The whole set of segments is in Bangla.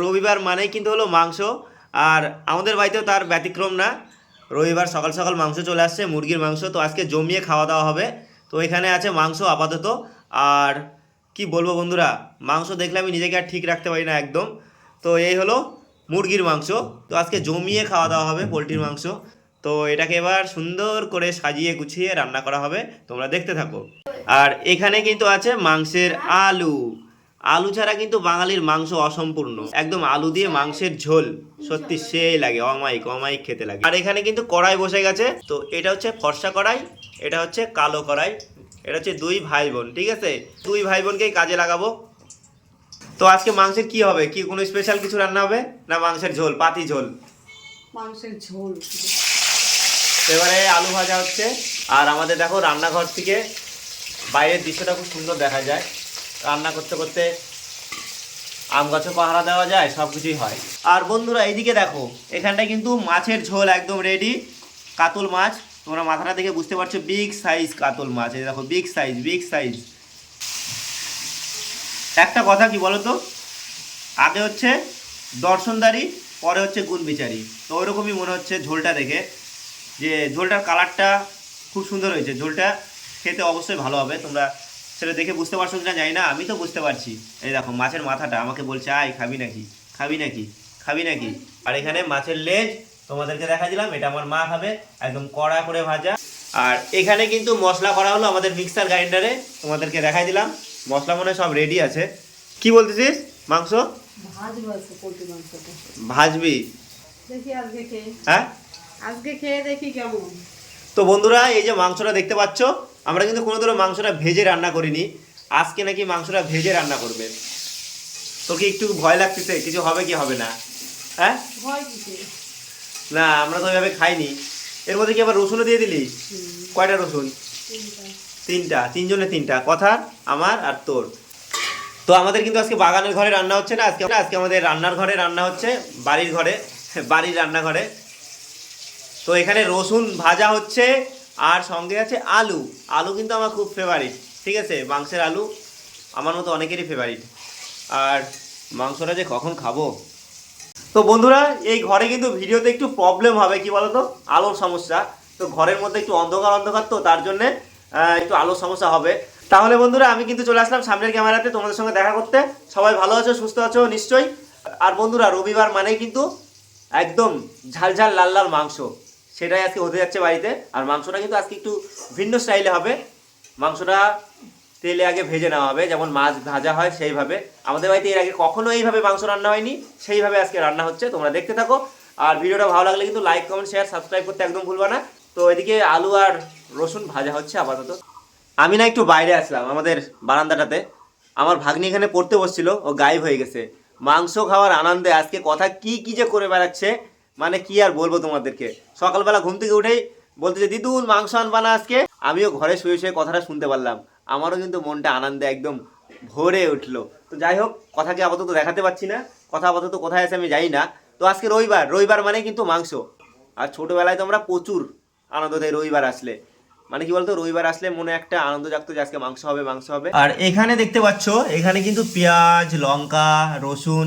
রবিবার মানেই কিন্তু হলো মাংস। আর আমাদের বাড়িতেও তার ব্যতিক্রম না। রবিবার সকাল সকাল মাংস চলে আসছে, মুরগির মাংস। তো আজকে জমিয়ে খাওয়া দাওয়া হবে। তো এখানে আছে মাংস আপাতত। আর কি বলব বন্ধুরা, মাংস দেখলে আমি নিজেকে আর ঠিক রাখতে পারি না একদম। তো এই হলো মুরগির মাংস। তো আজকে জমিয়ে খাওয়া দাওয়া হবে পোলট্রির মাংস। তো এটাকে এবার সুন্দর করে সাজিয়ে গুছিয়ে রান্না করা হবে। তোমরা দেখতে থাকো। আর এখানে কিন্তু আছে মাংসের আলু। আলু ছাড়া কিন্তু বাঙালির মাংস অসম্পূর্ণ। একদম আলু দিয়ে মাংসের ঝোল। সত্যি সেই লাগে অমাইক অমাইক খেতে লাগে। আর এখানে কিন্তু কড়াই বসে গেছে। তো এটা হচ্ছে ফর্সা কড়াই এটা হচ্ছে কালো কড়াই এটা হচ্ছে দুই ভাই বোন ঠিক আছে? দুই ভাই বোনকেই কাজে লাগাবো। তো আজকে মাংসের কি হবে? কি কোনো স্পেশাল কিছু রান্না হবে? না মাংসের ঝোল পাতি ঝোল? মাংসের ঝোল। এবারে আলু ভাজা হচ্ছে। আর আমাদের দেখো রান্নাঘর থেকে বাইরের দৃশ্যটা খুব সুন্দর দেখা যায়। রান্না করতে করতে আম গাছও পাহারা দেওয়া যায় সব কিছুই হয়। আর বন্ধুরা, এইদিকে দেখো, এখানটায় কিন্তু মাছের ঝোল একদম রেডি কাতল মাছ, তোমরা মাথাটা দেখে বুঝতে পারছ বিগ সাইজ কাতল মাছ। এই দেখো বিগ সাইজ বিগ সাইজ একটা কথা কি বলো তো আগে হচ্ছে দর্শনদারি, পরে হচ্ছে গুণবিচারী। তো ওইরকমই মনে হচ্ছে ঝোলটা দেখে। যে ঝোলটার কালারটা খুব সুন্দর হয়েছে। ঝোলটা খেতে অবশ্যই ভালো হবে। তোমরা সেটা দেখে বুঝতে পারছ কিনা জানি না আমি তো বুঝতে পারছি। এই দেখো মাছের মাথাটা আমাকে বলছে আয় খাবি নাকি? খাবি নাকি? খাবি নাকি? আর এখানে মাছের লেজ তোমাদেরকে দেখা দিলাম এটা আমার মা খাবে একদম কড়া করে ভাজা। আর এখানে কিন্তু মশলা করা হলো আমাদের মিক্সার গ্রাইন্ডারে তোমাদেরকে দেখাই দিলাম। মশলা মনে হয় সব রেডি আছে। কি বলতেছিস মাংস? ভাজবো। হ্যাঁ? আজকে খেয়ে দেখি কেমন। তো বন্ধুরা এই যে মাংসটা দেখতে পাচ্ছ আমরা কিন্তু কোনো দিনও মাংসটা ভেজে রান্না করিনি। আজকে নাকি মাংসটা ভেজে রান্না করবে। তো কি একটু ভয় লাগতেছে কিছু হবে কি হবে না? হ্যাঁ? না আমরা তো ওইভাবে খাইনি। এর মধ্যে কি আবার রসুনও দিয়ে দিলি? কয়টা রসুন? তিনটা তিনজনে তিনটা। কথা আমার আর তোর। তো আমাদের কিন্তু আজকে বাগানের ঘরে রান্না হচ্ছে না আজকে আজকে আমাদের রান্নার ঘরে রান্না হচ্ছে বাড়ির ঘরে বাড়ির রান্নাঘরে। তো এখানে রসুন ভাজা হচ্ছে আর সঙ্গে আছে আলু। আলু কিন্তু আমার খুব ফেভারিট ঠিক আছে? মাংসের আলু আমার মতো অনেকেরই ফেভারিট আর মাংসটা যে কখন খাব? তো বন্ধুরা, এই ঘরে কিন্তু ভিডিওতে একটু প্রবলেম হবে, কি বলতো? আলোর সমস্যা। তো ঘরের মধ্যে একটু অন্ধকার অন্ধকার তো, তার জন্যে একটু আলোর সমস্যা হবে। তাহলে বন্ধুরা, আমি কিন্তু চলে আসলাম সামনের ক্যামেরাতে তোমাদের সঙ্গে দেখা করতে। সবাই ভালো আছো, সুস্থ আছো? নিশ্চয়ই। আর বন্ধুরা, রবিবার মানেই কিন্তু একদম ঝালঝাল লাল লাল মাংস। সেটাই আজকে হতে যাচ্ছে বাড়িতে। আর মাংসটা কিন্তু আজকে একটু ভিন্ন স্টাইলে হবে। মাংসটা তেলে আগে ভেজে নেওয়া হবে, যেমন মাছ ভাজা হয় সেইভাবে। আমাদের বাড়িতে এর আগে কখনো এইভাবে মাংস রান্না হয়নি, সেইভাবে আজকে রান্না হচ্ছে, তোমরা দেখতে থাকো। আর ভিডিওটা ভালো লাগলে কিন্তু লাইক কমেন্ট শেয়ার সাবস্ক্রাইব করতে একদম ভুলবা না। তো এদিকে আলু আর রসুন ভাজা হচ্ছে আপাতত। আমি না একটু বাইরে আসলাম আমাদের বারান্দাটাতে। আমার ভাগ্নি এখানে পড়তে বসছিল, ও গায়েব হয়ে গেছে। মাংস খাওয়ার আনন্দে আজকে কথা কি কি যে করে বেড়াচ্ছে মানে কি আর বলব তোমাদেরকে? সকালবেলা ঘুম থেকে উঠেই বলতে যে দিদুন মাংস আনবা না আজকে? আমিও ঘরে শুয়ে শুয়ে কথাটা শুনতে পারলাম। আমারও কিন্তু মনটা আনন্দে একদম ভরে উঠল। তো যাই হোক, কথাকে আপাতত দেখাতে পাচ্ছি না। কথা আপাতত কোথায় আছে আমি জানি না। তো আজকে রবিবার। রবিবার মানে কিন্তু মাংস। আর ছোটবেলায় তো আমরা প্রচুর আনন্দ দেয় রবিবার আসলে। মানে কি বলতো, রবিবার আসলে মনে একটা আনন্দ জাগতো যে, আজকে মাংস হবে মাংস হবে। আর এখানে দেখতে পাচ্ছ, এখানে কিন্তু পেঁয়াজ, লঙ্কা, রসুন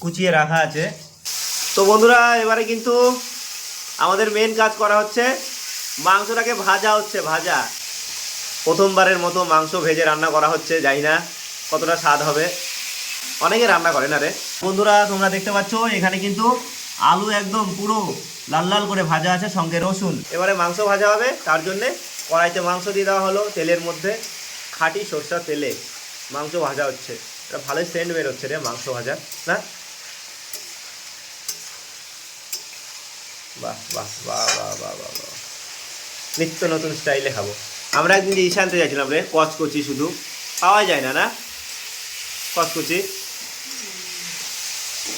কুচিয়ে রাখা আছে। তো বন্ধুরা, এবারে কিন্তু আমাদের মেন কাজ করা হচ্ছে মাংসটাকে ভাজা হচ্ছে, ভাজা। প্রথমবারের মতো মাংস ভেজে রান্না করা হচ্ছে, জানি না কতটা স্বাদ হবে। অনেকে রান্না করে না রে। বন্ধুরা, তোমরা দেখতে পাচ্ছ, এখানে কিন্তু আলু একদম পুরো লাল লাল করে ভাজা আছে, সঙ্গে রসুন। এবারে মাংস ভাজা হবে, তার জন্যে কড়াইতে মাংস দিয়ে দেওয়া হলো, তেলের মধ্যে খাঁটি সরষার তেলে মাংস ভাজা হচ্ছে। এটা ভালোই সেন্ট বেরোচ্ছে রে মাংস ভাজা না? বাহ বাহ বাহ বাহ বাহ বাহ বাহ। নিত্য নতুন স্টাইলে খাব। আমরা একদিন যে ঈশান্তে যাচ্ছিলাম রে, কচকচি শুধু। পাওয়া যায় না না? কচকচি?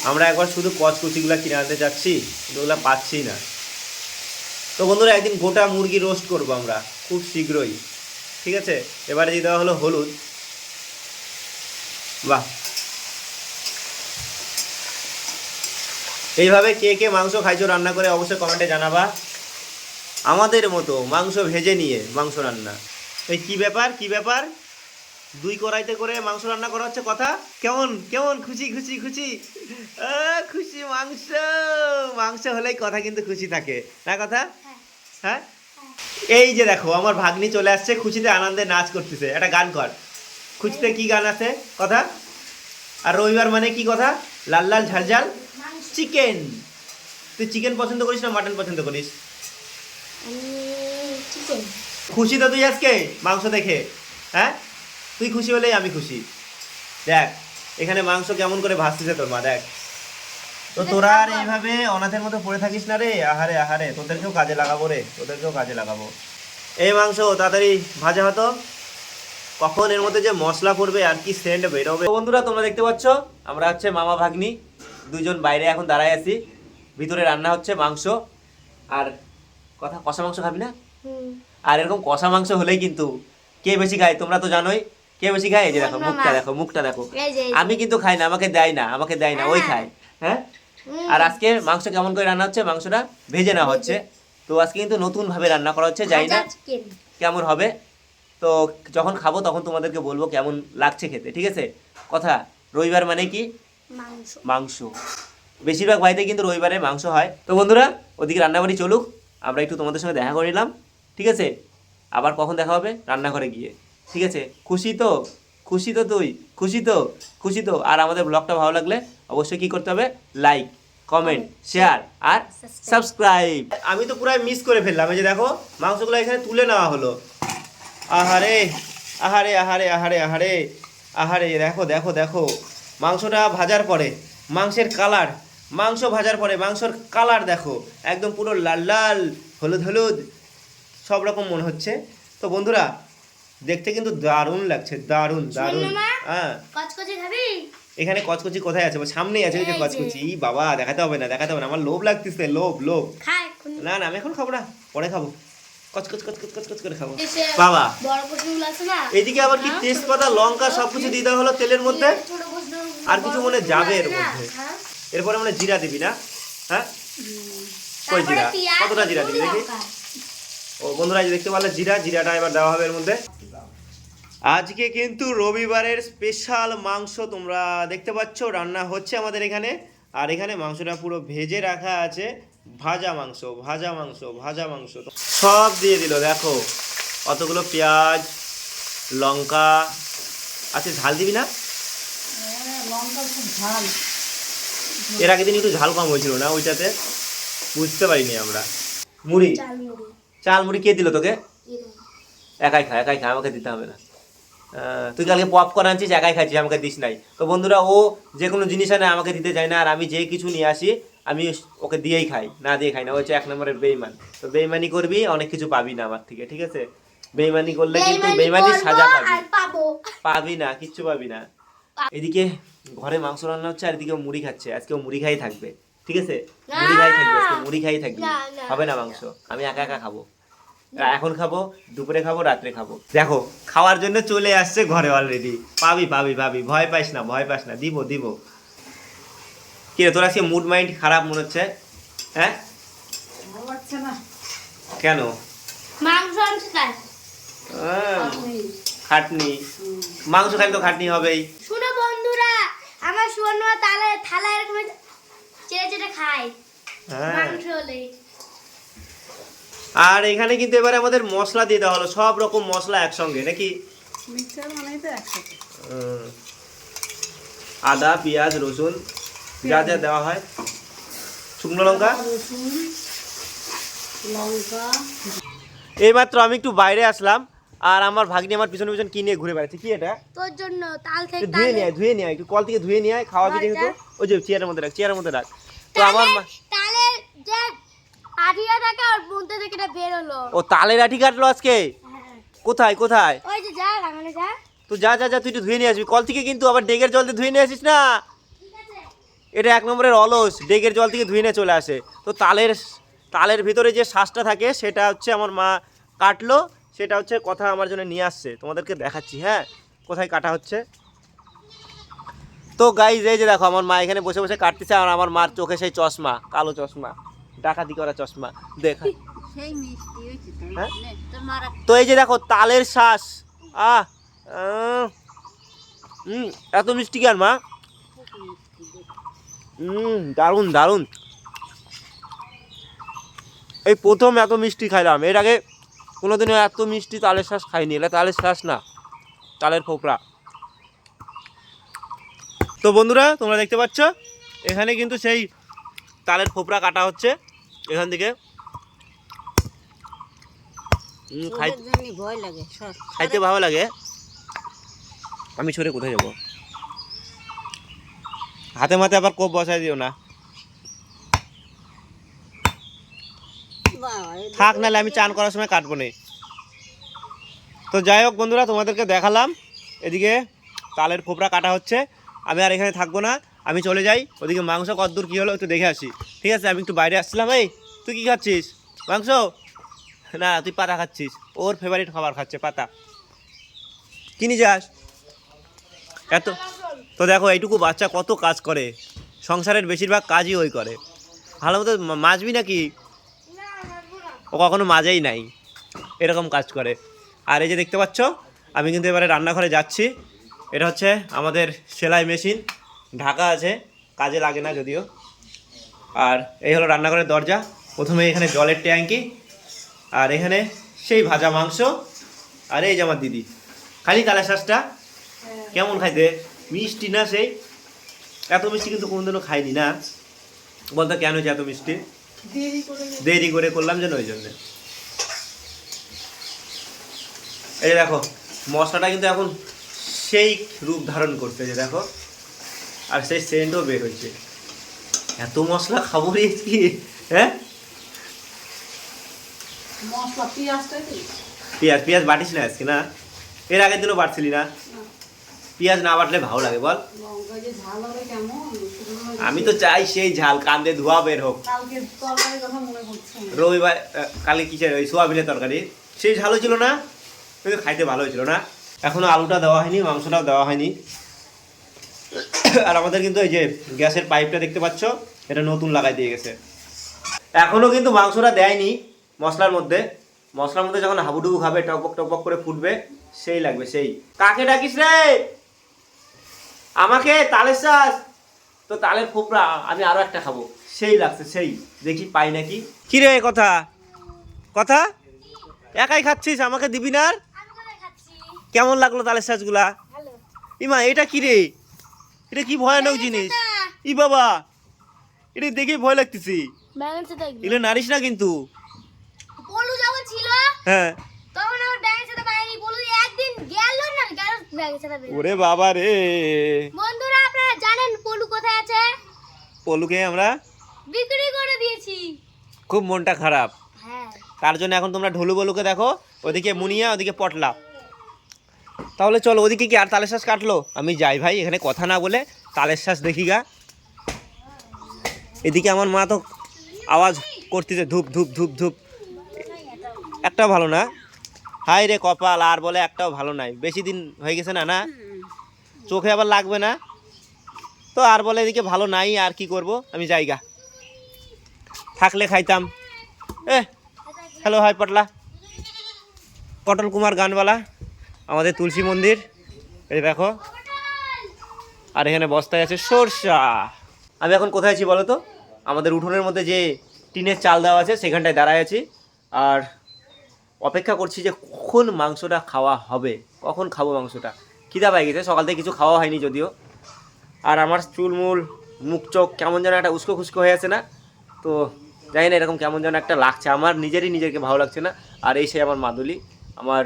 আমরা একবার শুধু কচকচিগুলো কিনে আনতে যাচ্ছি, কিন্তু ওগুলো পাচ্ছি না। তো বন্ধুরা, একদিন গোটা মুরগি রোস্ট করব আমরা, খুব শীঘ্রই। ঠিক আছে? এবারে দিয়ে দেওয়া হলো হলুদ। বাহ। এইভাবে কে কে মাংস খাইছো রান্না করে অবশ্যই কমেন্টে জানাবা। আমাদের মতো মাংস ভেজে নিয়ে মাংস রান্না। এই কি ব্যাপার কি ব্যাপার? দুই কড়াইতে করে মাংস রান্না করা হচ্ছে কথা? কেমন কেমন? খুশি খুশি খুশি? খুশি মাংস। মাংস হলেই কথা কিন্তু খুশি থাকে। না কথা? হ্যাঁ? এই যে দেখো, আমার ভাগ্নি চলে আসছে, খুশিতে আনন্দে নাচ করতেছে। একটা গান কর। খুশিতে কি গান আছে? কথা? আর রবিবার মানে কি কথা? লাল লাল ঝাল ঝাল? চিকেন। তুই চিকেন পছন্দ করিস না মাটন পছন্দ করিস? খুশি তো তুই আজকে? মাংস দেখে। হ্যাঁ? তুই খুশি হলেই আমি খুশি। দেখ এখানে মাংস কেমন করে ভাসতেছে তোর মা দেখ। তো তোরা আর এইভাবে অনাথের মতো পড়ে থাকিস না রে? আহারে আহারে তোদেরকেও কাজে লাগাবো রে তোদেরকেও কাজে লাগাবো। এই মাংস তাড়াতাড়ি ভাজা হতো। কখন এর মধ্যে যে মশলা পড়বে আর কি সেন্ট বেরোবে। বন্ধুরা তোমরা দেখতে পাচ্ছ আমরা হচ্ছে মামা ভাগ্নি। দুজন বাইরে এখন দাঁড়ায় আছি। ভিতরে রান্না হচ্ছে মাংস। আর কথা কষা মাংস খাবি না? আর এরকম কষা মাংস হলেই কিন্তু কে বেশি খায় তোমরা তো জানোই। কে বেশি খায়? এই যে দেখো মুখটা দেখো মুখটা দেখো। আমি কিন্তু খাই না আমাকে দেয় না আমাকে দেয় না ওই হ্যাঁ। খায়। হ্যাঁ? আর আজকে মাংস কেমন করে রান্না হচ্ছে? মাংসটা ভেজে নেওয়া হচ্ছে। তো আজকে কিন্তু নতুন ভাবে রান্না করা হচ্ছে জানি না কেমন হবে। তো যখন খাব তখন তোমাদেরকে বলব কেমন লাগছে খেতে ঠিক আছে? কথা রবিবার মানে কি? মাংস। বেশিরভাগ বাড়িতে কিন্তু রবিবারে মাংস হয়। তো বন্ধুরা ওদিকে রান্নাবাড়ি চলুক। আমরা একটু তোমাদের সঙ্গে দেখা করে নিলাম। ঠিক আছে? আবার কখন দেখা হবে? রান্নাঘরে গিয়ে। ঠিক আছে? খুশি তো? খুশি তো তুই? খুশি তো? খুশি তো? আর আমাদের ব্লগটা ভালো লাগলে অবশ্যই কি করতে হবে? লাইক কমেন্ট শেয়ার আর সাবস্ক্রাইব আমি তো পুরাই মিস করে ফেললাম। এই যে দেখো মাংসগুলো এখানে তুলে নেওয়া হলো। আহারে! আহারে আহারে আহারে আহারে! আহারে দেখো দেখো দেখো। মাংসটা ভাজার পরে মাংসের কালার মাংস ভাজার পরে মাংসর কালার দেখো একদম পুরো লাল লাল হলুদ হলুদ সব রকম মনে হচ্ছে। তো বন্ধুরা দেখতে কিন্তু দারুণ লাগছে দারুণ দারুণ। হ্যাঁ। কচকচি খাবি? এখানে কচকচি কোথায় আছে? সামনেই আছে ওই যে। কচকচি। বাবা দেখাতে হবে না দেখাতে হবে না। আমার লোভ লাগতেছে লোভ লোভ। খাই না না আমি এখন খাব না পরে খাব। কচকচ কচকচ কচকচ করে খাব। বাবা। এদিকে আবার কি হ্যাঁ, তেজপাতা লঙ্কা সবকিছু দিতে হলো তেলের মধ্যে? আর কিছু মনে যাবে এর মধ্যে। হ্যাঁ। এরপরে মানে জিরা দিবি না? হ্যাঁ? কই জিরা? কতটা জিরা দিবি দেখি? ও বন্ধুরা দেখতে পারলে জিরা জিরাটা এবার দেওয়া হবে এর মধ্যে। আজকে কিন্তু রবিবারের স্পেশাল মাংস তোমরা দেখতে পাচ্ছ রান্না হচ্ছে আমাদের এখানে। আর এখানে মাংসটা পুরো ভেজে রাখা আছে। ভাজা মাংস ভাজা মাংস ভাজা মাংস। সব দিয়ে দিল দেখো। অতগুলো পেঁয়াজ লঙ্কা। আচ্ছা ঝাল দিবি না? হ্যাঁ, এর আগের দিন একটু ঝাল কম হয়েছিল না ওইটাতে? বুঝতে পারিনি আমরা। মুড়ি? চাল মুড়ি কে দিল তোকে? একাই খা একাই খা আমাকে দিতে হবে না। তুই কালকে পপ পপকর্ন আনছিস একাই খাচ্ছিস আমাকে দিস নাই। তো বন্ধুরা ও যে কোনো জিনিস আনে আমাকে দিতে চায় না। আর আমি যে কিছু নিয়ে আসি আমি ওকে দিয়েই খাই না দিয়ে খাই না ও হচ্ছে এক নম্বরের বেইমান। তো বেইমানি করবি অনেক কিছু পাবি না আমার থেকে ঠিক আছে? বেইমানি করলে কিন্তু বেইমানি সাজা পাবি। পাবি। না কিচ্ছু পাবি না। এদিকে ঘরে মাংস রান্না হচ্ছে আর এদিকে মুড়ি খাচ্ছে আজকে ও মুড়ি খাই থাকবে ঠিক আছে? মুড়ি খাই থাকবে আজকে মুড়ি খাই থাকবে। হবে না মাংস আমি একা একা খাব। এখন খাব দুপুরে খাব রাত্রে খাব। দেখো খাওয়ার জন্য চলে আসছে ঘরে অলরেডি পাবি পাবি পাবি ভয় পাইস না ভয় পাস না দিব দিব। কি রে তোর আজকে মুড মাইন্ড খারাপ মনে হচ্ছে? হ্যাঁ? কেন? খাটনি। মাংস খাইলে তো খাটনি হবেই। শুনো বন্ধুরা আমার সুবর্ণ তালে থালা এরকম চেটে চেটে খায়। হ্যাঁ। মাংস হলে আর এখানে কিন্তু এবারে আমাদের মশলা দিয়ে দেওয়া হলো সব রকম মশলা একসঙ্গে নাকি? মিক্সার মানে তো একসাথে। আদা পেঁয়াজ রসুন। যা যা দেওয়া হয়। শুকনো লঙ্কা? লঙ্কা। এইমাত্র আমি একটু বাইরে আসলাম আর আমার ভাগ্নি আমার পিছনে পিছনে কি নিয়ে ঘুরে বেড়াচ্ছে? কি এটা? তোর জন্য তাল থেকে ধুয়ে নিয়ে ধুয়ে নিয়ে একটু কল থেকে ধুয়ে নিয়ে আয়, খাওয়াবি আচ্ছা। যেহেতু ওই যে চেয়ারের মধ্যে রাখ চেয়ারের মধ্যে রাখ। তো আমার মা- তালে যে আঠিয়া থাকে আর বুনতে থেকে এটা বের হলো। ও তালের আঠি কাটলো আজকে? হ্যাঁ। কোথায় কোথায়? ওই যে যা লাগানো যা। তো যা যা যা তুই একটু ধুয়ে নিয়ে আসবি। কল থেকে কিন্তু আবার ডেগের জল দিয়ে ধুয়ে নিয়ে আসিস না? এটা এক নম্বরের অলস ডেগের জল থেকে ধুয়ে নিয়ে চলে আসে। তো তালের তালের ভিতরে যে শ্বাসটা থাকে সেটা হচ্ছে আমার মা কাটলো সেটা হচ্ছে কথা আমার জন্য নিয়ে আসছে। তোমাদেরকে দেখাচ্ছি হ্যাঁ? কোথায় কাটা হচ্ছে? তো গাইজ এই যে দেখো আমার মা এখানে বসে বসে কাটতেছে আর আমার মার চোখে সেই চশমা কালো চশমা ডাকাতি করা চশমা। দেখা। তো হ্যাঁ? তো এই যে দেখো তালের শ্বাস আহ এত মিষ্টি কেন মা? হুম দারুণ দারুণ। এই প্রথম এত মিষ্টি খাইলাম। এর আগে কোনোদিনও এত মিষ্টি তালের শ্বাস খাইনি। এটা তালের শ্বাস না তালের ফোকরা তো বন্ধুরা তোমরা দেখতে পাচ্ছ এখানে কিন্তু সেই তালের ফোপড়া কাটা হচ্ছে। এখান থেকে খাইতে ভালো লাগে। আমি সরে কোথায় যাব? হাতে মাতে আবার কোপ বসাই দিও না। থাক নাহলে আমি চান করার সময় কাটবো নে। তো যাই হোক বন্ধুরা তোমাদেরকে দেখালাম। এদিকে তালের ফোপড়া কাটা হচ্ছে। আমি আর এখানে থাকব না আমি চলে যাই। ওদিকে মাংস কদ্দূর কী হলো একটু দেখে আসি। ঠিক আছে আমি একটু বাইরে আসছিলাম। এই তুই কী খাচ্ছিস? মাংস? না তুই পাতা খাচ্ছিস। ওর ফেভারিট খাবার খাচ্ছে পাতা। কিনি যাস? এত তো দেখো, এইটুকু বাচ্চা কত কাজ করে। সংসারের বেশিরভাগ কাজই ওই করে। ভালো মতো মাজবি নাকি? ও কখনো মাজেই নাই। এরকম কাজ করে। আর এই যে দেখতে পাচ্ছ, আমি কিন্তু এবারে রান্নাঘরে যাচ্ছি। এটা হচ্ছে আমাদের সেলাই মেশিন। ঢাকা আছে, কাজে লাগে না যদিও। আর এই হলো রান্নাঘরের দরজা। প্রথমে এখানে জলের ট্যাঙ্কি। আর এখানে সেই ভাজা মাংস। আর এই যে আমার দিদি। খালি কালা শ্বাসটা কেমন খাইতে মিষ্টি না সেই? এত মিষ্টি কিন্তু কোনোদিনও খাইনি না। বলতো কেন হয়েছে এত মিষ্টি? দেরি করে করলাম। যেন ওই জন্যে। এই যে দেখো মশলাটা কিন্তু এখন সেই রূপ ধারণ করছে যে দেখো আর সেই সেন্টও বের হয়েছে। এত মশলা খাব রে কি? হ্যাঁ? পেঁয়াজ পেঁয়াজ বাটিস না আজকে না? এর আগের দিনও বাটছিলি না। পেঁয়াজ না বাটলে ভালো লাগে, বল। আমি তো চাই সেই ঝাল কান্দে ধোয়া বের হোক। রবিবার কালকে কিসের, ওই সোয়াবিনের তরকারি? সেই ঝালও ছিল না? কিন্তু খাইতে ভালো হয়েছিল না। এখনও আলুটা দেওয়া হয়নি, মাংসটাও দেওয়া হয়নি। আর আমাদের কিন্তু এই যে গ্যাসের পাইপটা দেখতে পাচ্ছ, এটা নতুন লাগাই দিয়ে গেছে। এখনও কিন্তু মাংসটা দেয়নি মশলার মধ্যে। মশলার মধ্যে যখন হাবুডুবু খাবে টপক টপক করে ফুটবে, সেই লাগবে, সেই। কাকে ডাকিস রে? আমাকে তালের শ্বাস তো তালের ফোপড়া আমি আরও একটা খাব। সেই লাগছে সেই। দেখি পাই নাকি। কি রে কথা? কথা? একাই খাচ্ছিস? আমাকে দিবি না আর? আমি কোথায় খাচ্ছি? কেমন লাগল তালের শ্বাসগুলা ভালো। ইমা এটা কি রে? এটা কি ভয়ানক জিনিস? ই বাবা এটা দেখে ভয় লাগতেছি। এগুলো নারিস না কিন্তু? হ্যাঁ। তখন আমার সাথে পলু একদিন গেল ওরে বাবা রে। বন্ধুরা আপনারা জানেন পলু কোথায় আছে? পলুকে আমরা বিক্রি করে দিয়েছি। খুব মনটা খারাপ। হ্যাঁ। তার জন্য এখন তোমরা ঢোলু বলুকে দেখো ওদিকে মুনিয়া ওদিকে পটলা। তাহলে চলো ওদিকে কি আর তালের শ্বাস কাটলো? আমি যাই ভাই এখানে কথা না বলে তালের শ্বাস দেখি গা। এদিকে আমার মা তো আওয়াজ করতেছে ধূপ ধূপ ধূপ ধূপ। একটাও ভালো না। হাই রে কপাল, আর বলে একটাও ভালো নাই। বেশি দিন হয়ে গেছে না না? চোখে আবার লাগবে না। তো আর বলে এদিকে ভালো নাই, আর কি করব? আমি যাইগা থাকলে খাইতাম। এ হ্যালো, হাই পটলা। পটল কুমার গানওয়ালা, আমাদের তুলসী মন্দির। এই দেখো। আর এখানে বস্তায় আছে সরষা। আমি এখন কোথায় আছি বলো তো? আমাদের উঠোনের মধ্যে যে টিনের চাল দেওয়া আছে, সেখানটায় দাঁড়ায় আছি। আর অপেক্ষা করছি যে কখন মাংসটা খাওয়া হবে। কখন খাব মাংসটা? খিদা পাই গেছে, সকাল থেকে কিছু খাওয়া হয়নি যদিও। আর আমার চুলমুল মুখ, চোখ কেমন যেন একটা উস্কো খুস্কো হয়ে আছে না? তো জানি না এরকম কেমন যেন একটা লাগছে। আমার নিজেরই নিজেকে ভালো লাগছে না। আর এই সেই আমার মাদুলি, আমার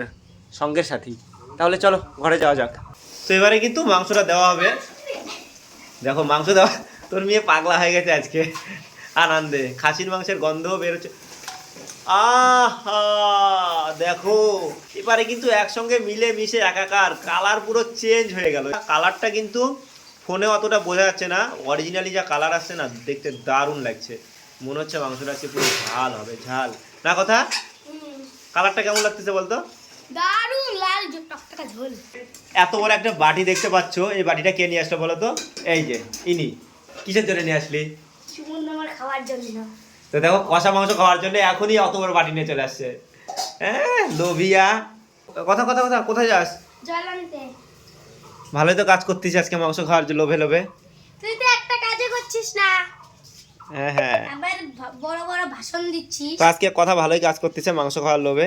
সঙ্গের সাথী। তাহলে চলো, ঘরে যাওয়া যাক। তো এবারে কিন্তু মাংসটা দেওয়া হবে। দেখো, মাংস দেওয়া তোর মেয়ে পাগলা হয়ে গেছে আজকে। আনন্দে। খাসির মাংসের গন্ধও বেরোচ্ছে। আহা দেখো এবারে কিন্তু একসঙ্গে মিলে মিশে একাকার কালার পুরো চেঞ্জ হয়ে গেল। কালারটা কিন্তু ফোনে অতটা বোঝা যাচ্ছে না অরিজিনালি যা কালার আসছে না দেখতে দারুণ লাগছে। মনে হচ্ছে মাংসটা আজকে পুরো ঝাল হবে ঝাল। না কথা? কালারটা কেমন লাগতেছে বলতো? দারুণ লাল টকটকা ঝোল। এত বড় একটা বাটি দেখতে পাচ্ছ এই বাটিটা কে নিয়ে আসলো বলো তো এই যে ইনি। কিসের জন্য নিয়ে আসলি? সুমন আমার খাওয়ার জন্য। তো দেখো কষা মাংস খাওয়ার জন্য এখনই অত বড় বাটি নিয়ে চলে আসছে। হ্যাঁ লোভিয়া। কথা কথা কথা কোথায় যাস? ভালোই তো কাজ করতিস আজকে মাংস খাওয়ার জন্য লোভে লোভে। তুই তো একটা কাজও করছিস না। হ্যাঁ হ্যাঁ। আবার বড় বড় ভাষণ দিচ্ছিস। তো আজকে কথা ভালোই কাজ করতেছে মাংস খাওয়ার লোভে।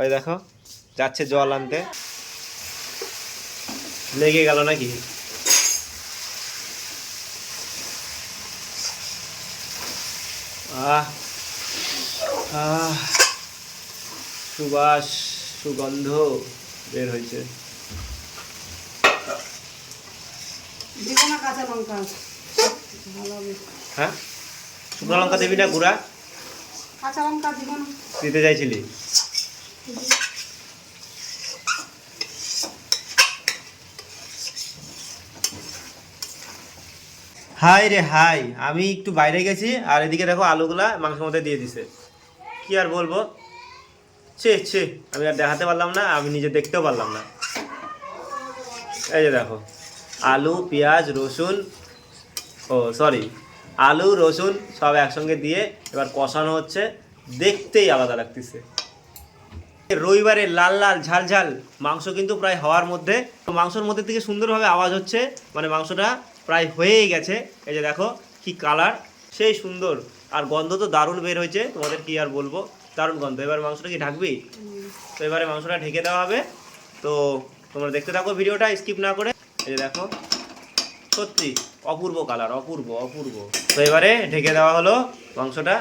ওই দেখো যাচ্ছে জল আনতে। লেগে গেল নাকি? আহ আহ সুবাস সুগন্ধ বের হয়েছে। হ্যাঁ? শুকনো লঙ্কা দিবি না গুড়া? দিতে চাইছিলি? হাই রে হাই, আমি একটু বাইরে গেছি, আর এদিকে দেখো আলুগুলা মাংসের মধ্যে দিয়ে দিছে। কি আর বলব? ছে ছে, আমি আর দেখাতে পারলাম না, আমি নিজে দেখতেও পারলাম না। এই যে দেখো, আলু, পেঁয়াজ, রসুন, ও সরি আলু, রসুন সব একসঙ্গে দিয়ে এবার কষানো হচ্ছে, দেখতেই আলাদা লাগতেছে। রবিবারে লাল লাল, ঝাল ঝাল, মাংস কিন্তু প্রায় হওয়ার মধ্যে মাংসর মধ্যে থেকে সুন্দরভাবে আওয়াজ হচ্ছে মানে মাংসটা প্রায় হয়েই গেছে। এই যে দেখো কি কালার সেই সুন্দর। আর গন্ধ তো দারুণ বের হয়েছে, তোমাদের কি আর বলব? দারুণ গন্ধ। এবার মাংসটা কি ঢাকবি? তো এবারে মাংসটা ঢেকে দেওয়া হবে। তো তোমরা দেখতে থাকো ভিডিওটা স্কিপ না করে। এই যে দেখো, সত্যি অপূর্ব কালার অপূর্ব অপূর্ব। তো এবারে ঢেকে দেওয়া হলো মাংসটা।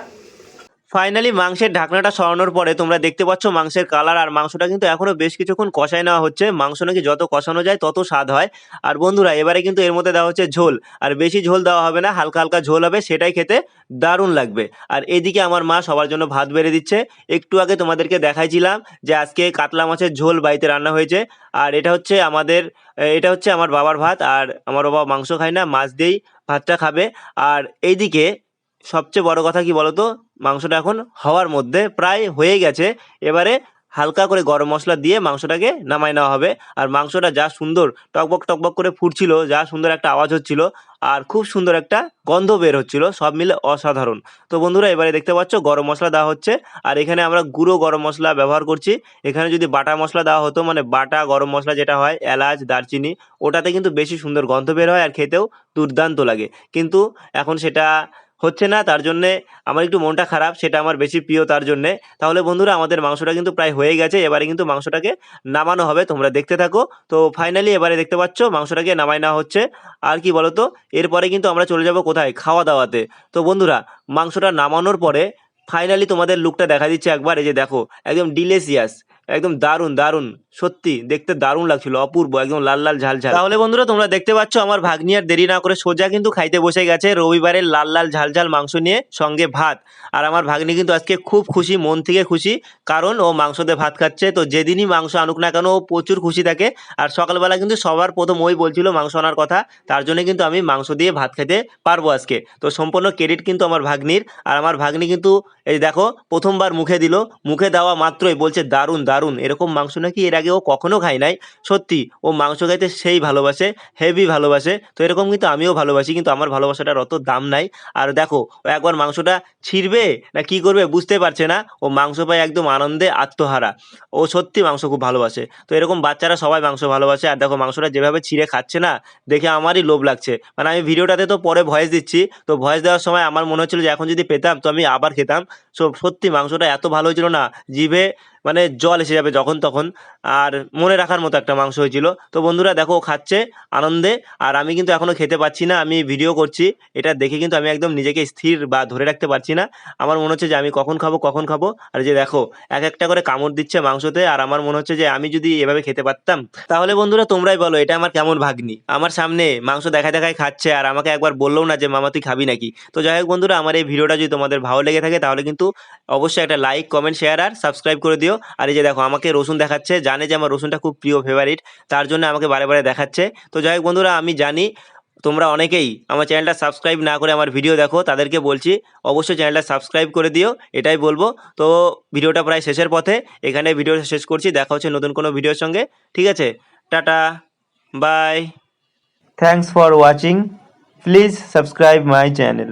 ফাইনালি মাংসের ঢাকনাটা সরানোর পরে তোমরা দেখতে পাচ্ছ মাংসের কালার আর মাংসটা কিন্তু এখনও বেশ কিছুক্ষণ কষায় নেওয়া হচ্ছে। মাংস নাকি যত কষানো যায় তত স্বাদ হয়। আর বন্ধুরা, এবারে কিন্তু এর মধ্যে দেওয়া হচ্ছে ঝোল। আর বেশি ঝোল দেওয়া হবে না, হালকা হালকা ঝোল হবে, সেটাই খেতে দারুণ লাগবে। আর এদিকে আমার মা সবার জন্য ভাত বেড়ে দিচ্ছে। একটু আগে তোমাদেরকে দেখাইছিলাম যে আজকে কাতলা মাছের ঝোল বাড়িতে রান্না হয়েছে। আর এটা হচ্ছে আমাদের, এটা হচ্ছে আমার বাবার ভাত। আর আমার বাবা মাংস খায় না, মাছ দিয়েই ভাতটা খাবে। আর এইদিকে সবচেয়ে বড় কথা কি বলতো? মাংসটা এখন হওয়ার মধ্যে প্রায় হয়ে গেছে। এবারে হালকা করে গরম মশলা দিয়ে মাংসটাকে নামাই নেওয়া হবে। আর মাংসটা যা সুন্দর টকবক টকবক করে ফুটছিল, যা সুন্দর একটা আওয়াজ হচ্ছিল, আর খুব সুন্দর একটা গন্ধ বের হচ্ছিল, সব মিলে অসাধারণ। তো বন্ধুরা, এবারে দেখতে পাচ্ছ গরম মশলা দেওয়া হচ্ছে। আর এখানে আমরা গুঁড়ো গরম মশলা ব্যবহার করছি। এখানে যদি বাটা মশলা দেওয়া হতো মানে বাটা গরম মশলা যেটা হয়, এলাচ, দারচিনি, ওটাতে কিন্তু বেশি সুন্দর গন্ধ বের হয় আর খেতেও দুর্দান্ত লাগে। কিন্তু এখন সেটা হচ্ছে না, তার জন্যে আমার একটু মনটা খারাপ, সেটা আমার বেশি প্রিয় তার জন্যে। তাহলে বন্ধুরা, আমাদের মাংসটা কিন্তু প্রায় হয়ে গেছে, এবারে কিন্তু মাংসটাকে নামানো হবে, তোমরা দেখতে থাকো। তো ফাইনালি এবারে দেখতে পাচ্ছ, মাংসটাকে নামাই নেওয়া হচ্ছে। আর কি বলতো, এরপরে কিন্তু আমরা চলে যাব কোথায়? খাওয়া দাওয়াতে তো বন্ধুরা, মাংসটা নামানোর পরে ফাইনালি তোমাদের লুকটা দেখা দিচ্ছে একবার, এই যে দেখো, একদম ডিলেসিয়াস একদম দারুণ দারুণ। সত্যি, দেখতে দারুণ লাগছিল, অপূর্ব, একদম লাল লাল ঝাল ঝাল। তাহলে বন্ধুরা, তোমরা দেখতে পাচ্ছ আমার ভাগ্নি আর দেরি না করে সোজা কিন্তু খাইতে বসে গেছে রবিবারের লাল লাল ঝাল ঝাল মাংস নিয়ে সঙ্গে ভাত। আর আমার ভাগ্নি কিন্তু আজকে খুব খুশি, মন থেকে খুশি, কারণ ও মাংস দিয়ে ভাত খাচ্ছে। তো যেদিনই মাংস আনুক না কেন, ও প্রচুর খুশি থাকে। আর সকালবেলা কিন্তু সবার প্রথম ওই বলছিল মাংস আনার কথা, তার জন্য কিন্তু আমি মাংস দিয়ে ভাত খেতে পারব আজকে। তো সম্পূর্ণ ক্রেডিট কিন্তু আমার ভাগ্নির। আর আমার ভাগ্নি কিন্তু, এই দেখো, প্রথমবার মুখে দিল। মুখে দেওয়া মাত্রই বলছে, দারুণ দারুণ। এরকম মাংস নাকি এর ও কখনো খায় নাই। সত্যি, ও মাংস খাইতে সেই ভালোবাসে হেভি ভালোবাসে। তো এরকম কিন্তু আমিও ভালোবাসি, কিন্তু আমার ভালোবাসাটার অত দাম নাই। আর দেখো, ও একবার মাংসটা ছিঁড়বে না কি করবে বুঝতে পারছে না, ও মাংস পায় একদম আনন্দে আত্মহারা। ও সত্যি মাংস খুব ভালোবাসে। তো এরকম বাচ্চারা সবাই মাংস ভালোবাসে, আর দেখো মাংসটা যেভাবে ছিঁড়ে খাচ্ছে না, দেখে আমারই লোভ লাগছে। মানে আমি ভিডিওটাতে তো পরে ভয়েস দিচ্ছি, তো ভয়েস দেওয়ার সময় আমার মনে হচ্ছিল যে এখন যদি পেতাম, তো আমি আবার খেতাম। সো সত্যি মাংসটা এত ভালো হয়েছিল না, জিভে মানে জল এসে যাবে যখন তখন। আর মনে রাখার মতো একটা মাংস হয়েছিল। তো বন্ধুরা দেখো খাচ্ছে আনন্দে। আর আমি কিন্তু এখনও খেতে পাচ্ছি না, আমি ভিডিও করছি। এটা দেখে কিন্তু আমি একদম নিজেকে স্থির বা ধরে রাখতে পারছি না। আমার মনে হচ্ছে যে আমি কখন খাব কখন খাব। আর যে দেখো, এক একটা করে কামড় দিচ্ছে মাংসতে। আর আমার মনে হচ্ছে যে আমি যদি এভাবে খেতে পারতাম, তাহলে বন্ধুরা তোমরাই বলো, এটা আমার কেমন ভাগ্নি? আমার সামনে মাংস দেখায় দেখায় খাচ্ছে আর আমাকে একবার বললেও না যে, মামা, তুই খাবি নাকি? তো যাই হোক বন্ধুরা, আমার এই ভিডিওটা যদি তোমাদের ভালো লেগে থাকে, তাহলে কিন্তু অবশ্যই একটা লাইক কমেন্ট শেয়ার আর সাবস্ক্রাইব করে দিও। আর এই যে দেখো, আমাকে রসুন দেখাচ্ছে, জানে যে আমার রসুনটা খুব প্রিয় ফেভারিট তার জন্য আমাকে বারে বারে দেখাচ্ছে। তো যাই হোক বন্ধুরা, আমি জানি তোমরা অনেকেই আমার চ্যানেলটা সাবস্ক্রাইব না করে আমার ভিডিও দেখো, তাদেরকে বলছি অবশ্যই চ্যানেলটা সাবস্ক্রাইব করে দিও, এটাই বলব। তো ভিডিওটা প্রায় শেষের পথে, এখানে ভিডিও শেষ করছি, দেখা হচ্ছে নতুন কোনো ভিডিওর সঙ্গে। ঠিক আছে? Tata bye thanks for watching please subscribe my channel